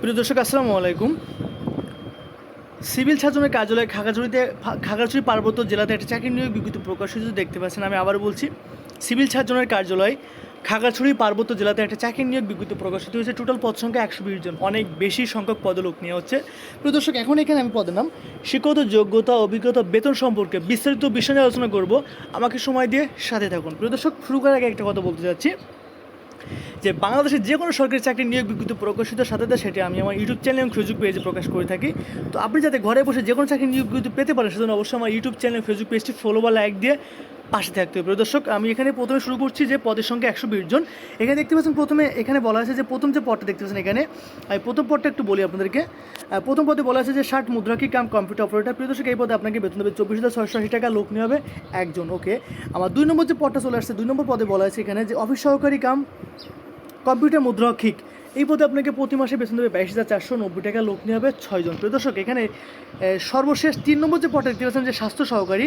প্রিয় দর্শক, আসসালামু আলাইকুম। সিভিল সার্জনের কার্যালয় খাগড়াছড়িতে খাগড়াছড়ি পার্বত্য জেলাতে একটা চাকরি নিয়োগ বিজ্ঞপ্তি প্রকাশিত দেখতে পাচ্ছেন, আমি আবার বলছি, সিভিল সার্জনের কার্যালয় খাগড়াছড়ি পার্বত্য জেলাতে একটা চাকরি নিয়োগ বিজ্ঞপ্তি প্রকাশিত হয়েছে। টোটাল পদ সংখ্যা একশো বিশ জন, অনেক বেশি সংখ্যক পদলোক নেওয়া হচ্ছে। প্রিয় দর্শক, এখন এখানে আমি পদের নাম শিক্ষত যোগ্যতা, অভিজ্ঞতা, বেতন সম্পর্কে বিস্তারিত বিষয় নিয়ে আলোচনা করব। আমাকে সময় দিয়ে সাথে থাকুন। প্রিয় দর্শক, শুরু করার আগে একটা কথা বলতে চাচ্ছি। যে বাংলাদেশের যে কোনো সরকারি চাকরি নিয়োগ বিজ্ঞপ্তি প্রকাশিত সাথে সেটি আমি আমার ইউটিউব চ্যানেল এবং ফেসবুক পেজে প্রকাশ করে থাকি। তো আপনি যাতে ঘরে বসে যে কোনো চাকরি নিয়োগ বিজ্ঞপ্তি পেতে পারেন, সেজন্য অবশ্যই আমার ইউটিউব চ্যানেল ফেসবুক পেজটি ফলো বা লাইক দিয়ে পাশে থাকতে হবে। প্রিয় দর্শক, আমি এখানে প্রথমে শুরু করছি যে পদের সংখ্যা একশো বিশ জন। এখানে দেখতে পাচ্ছেন প্রথমে এখানে বলা আছে যে প্রথম যে পদটা দেখতে পাচ্ছেন এখানে, আমি প্রথম পদটা একটু বলি আপনাদেরকে। প্রথম পদে বলা আছে যে ষাট মুদ্রাকি কাম কম্পিউটার অপারেটর প্রিয় দর্শক, এই পদে আপনাকে বেতন দেবে চব্বিশ হাজার ছয়শো আশি টাকা, লোক নিয়ে হবে একজন ওকে আমার দুই নম্বর যে পদটা চলে আসছে, দুই নম্বর পদে বলা আছে এখানে যে অফিস সহকারী কাম কম্পিউটার মুদ্রাক্ষিক এই পদে আপনাকে প্রতি মাসে বেতন দেবে বাইশ হাজার চারশো নব্বই টাকা, লোক নিয়ে হবে ছয়জন প্রিয় দর্শক, এখানে সর্বশেষ তিন নম্বর যে পদে দেখতে পাচ্ছেন যে স্বাস্থ্য সহকারী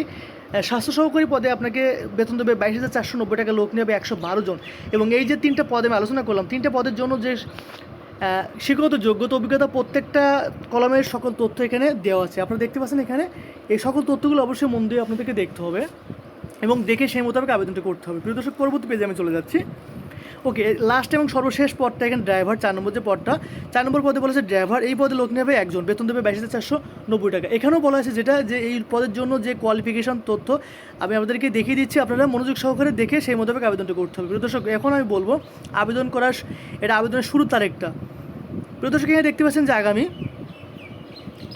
স্বাস্থ্য সহকারী পদে আপনাকে বেতন দেবে বাইশ হাজার চারশো নব্বই টাকা, লোক নিয়ে হবে একশো বারো জন। এবং এই যে তিনটা পদে আমি আলোচনা করলাম, তিনটা পদের জন্য যে শিক্ষাগত যোগ্যতা অভিজ্ঞতা প্রত্যেকটা কলমের সকল তথ্য এখানে দেওয়া আছে। আপনারা দেখতে পাচ্ছেন এখানে, এই সকল তথ্যগুলো অবশ্যই মন দিয়ে আপনাদেরকে দেখতে হবে এবং দেখে সেই মোতাবেক আবেদনটা করতে হবে। প্রিয় দর্শক, পরবর্তী পেজে আমি চলে যাচ্ছি। ওকে লাস্ট এবং সর্বশেষ পদটা এখানে ড্রাইভার চার নম্বর যে পদটা, চার নম্বর পদে বলেছে ড্রাইভার এই পদে লোক নেবে একজন, বেতন দেবে বাইশ হাজার চারশো নব্বই টাকা। এখানেও বলা আছে যেটা, যে এই পদের জন্য যে কোয়ালিফিকেশন তথ্য, আমি আপনাদেরকে দেখিয়ে দিচ্ছি, আপনারা মনোযোগ সহকারে দেখে সেই মোতাবেক আবেদনটা করতে হবে। প্রিয় দর্শক, এখন আমি বলব, আবেদন করার, এটা আবেদনের শুরুর তারিখটা। প্রিয় দর্শক, এখানে দেখতে পাচ্ছেন যে আগামী,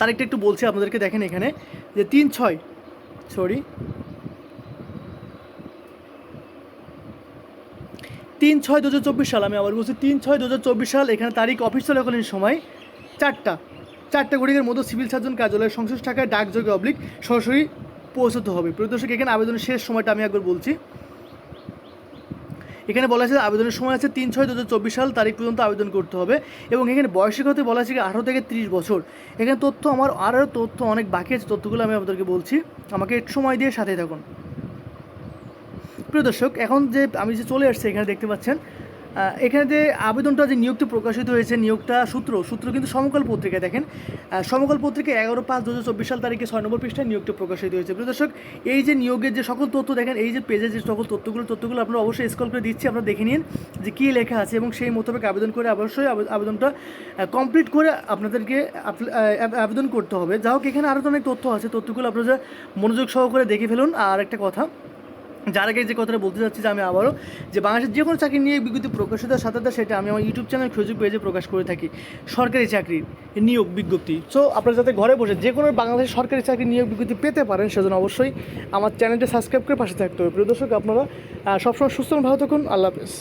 তারিখটা একটু বলছি, আপনাদেরকে দেখেন এখানে, যে তিন ছয় সরি তিন ছয় দু সাল, আমি আবার বলছি তিন ছয় দু সাল, এখানে তারিখ অফিস চলাকালীন সময় চারটা। চারটা ঘড়িকের মধ্যে সিভিল সার্জন কার্যালয়ের সংশ্লিষ্ট টাকায় ডাকযোগে অবলিক সরাসরি পৌঁছতে হবে। প্রিয় দর্শক, এখানে আবেদনের শেষ সময়টা আমি একবার বলছি। এখানে বলা আছে আবেদনের সময় আছে তিন ছয় দু সাল, তারিখ পর্যন্ত আবেদন করতে হবে এবং এখানে বয়সের কথা বলা আছে আঠারো থেকে তিরিশ বছর। এখানে তথ্য আমার, আরও তথ্য অনেক বাকি আছে, তথ্যগুলো আমি আপনাদেরকে বলছি। আমাকে সময় দিয়ে সাথে থাকুন। প্রিয় দর্শক, এখন যে আমি যে চলে আসছি এখানে দেখতে পাচ্ছেন এখানে যে আবেদনটা, যে নিয়োগটি প্রকাশিত হয়েছে, নিয়োগটা সূত্র সূত্র কিন্তু সমকাল পত্রিকায় দেখেন। সমকাল পত্রিকায় এগারো পাঁচ দু হাজার চব্বিশ সাল তারিখে ছয় নম্বর পৃষ্ঠায় নিয়োগটি প্রকাশিত হয়েছে। প্রিয় দর্শক, এই যে নিয়োগের যে সকল তথ্য দেখেন, এই যে পেজে যে সকল তথ্যগুলো তথ্যগুলো আপনারা অবশ্যই স্কল করে দিচ্ছি, আপনারা দেখে নিন যে কী লেখা আছে এবং সেই মোতাবেক আবেদন করে অবশ্যই আবেদনটা কমপ্লিট করে আপনাদেরকে আবেদন করতে হবে। যা হোক, এখানে আরও অনেক তথ্য আছে, তথ্যগুলো আপনারা মনোযোগ সহকারে দেখে ফেলুন। আর একটা কথা যার আগে যে কথাটা বলতে চাচ্ছি যে আমি আবারও, যে বাংলাদেশের যে কোনো চাকরি নিয়ে বিজ্ঞপ্তি প্রকাশিত সাথে সেটা আমি আমার ইউটিউব চ্যানেল ফেসবুক পেজে প্রকাশ করে থাকি। সরকারি চাকরির নিয়োগ বিজ্ঞপ্তি। সো আপনারা যাতে ঘরে বসে যে কোনো বাংলাদেশের সরকারি চাকরি নিয়োগ বিজ্ঞপ্তি পেতে পারেন, সেজন্য অবশ্যই আমার চ্যানেলটা সাবস্ক্রাইব করে পাশে থাকতে হবে। প্রিয় দর্শক, আপনারা সবসময় সুস্থ ভালো থাকুন, আল্লাহ হাফেজ।